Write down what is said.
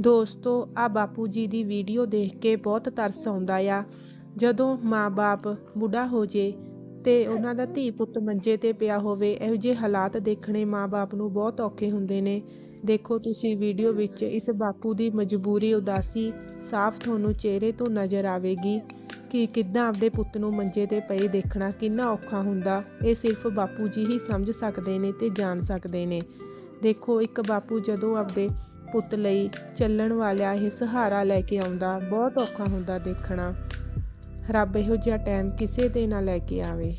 ਦੋਸਤੋ, ਆ ਬਾਪੂ ਜੀ ਦੀ ਵੀਡੀਓ ਦੇਖ ਕੇ ਬਹੁਤ ਤਰਸ ਆਉਂਦਾ ਆ। ਜਦੋਂ ਮਾਂ-ਬਾਪ ਬੁੱਢਾ ਹੋ ਜੇ ਤੇ ਉਹਨਾਂ ਦਾ ਧੀ ਪੁੱਤ ਮੰਜੇ ਤੇ ਪਿਆ ਹੋਵੇ, ਇਹੋ ਜਿਹੇ ਹਾਲਾਤ ਦੇਖਣੇ ਮਾਂ-ਬਾਪ ਨੂੰ ਬਹੁਤ ਔਖੇ ਹੁੰਦੇ ਨੇ। ਦੇਖੋ ਤੁਸੀਂ ਵੀਡੀਓ ਵਿੱਚ ਇਸ ਬਾਪੂ ਦੀ ਮਜਬੂਰੀ, ਉਦਾਸੀ, ਸਾਫ਼ ਤੁਹਾਨੂੰ ਚਿਹਰੇ ਤੋਂ ਨਜ਼ਰ ਆਵੇਗੀ ਕਿ ਕਿੱਦਾਂ ਆਪਦੇ ਪੁੱਤ ਨੂੰ ਮੰਜੇ ਤੇ ਪਏ ਦੇਖਣਾ ਕਿੰਨਾ ਔਖਾ ਹੁੰਦਾ। ਇਹ ਸਿਰਫ ਬਾਪੂ ਜੀ ਹੀ ਸਮਝ ਸਕਦੇ ਨੇ ਤੇ ਜਾਣ ਸਕਦੇ ਨੇ। ਦੇਖੋ, ਇੱਕ ਬਾਪੂ ਜਦੋਂ ਆਪਦੇ ਪੁੱਤ ਲਈ ਚੱਲਣ ਵਾਲਿਆ ਇਹ ਸਹਾਰਾ ਲੈ ਕੇ ਆਉਂਦਾ। ਬਹੁਤ ਔਖਾ ਹੁੰਦਾ ਦੇਖਣਾ। ਰੱਬ ਇਹੋ ਜਿਹਾ ਟਾਈਮ ਕਿਸੇ ਦੇ ਨਾ ਲੈ ਕੇ ਆਵੇ।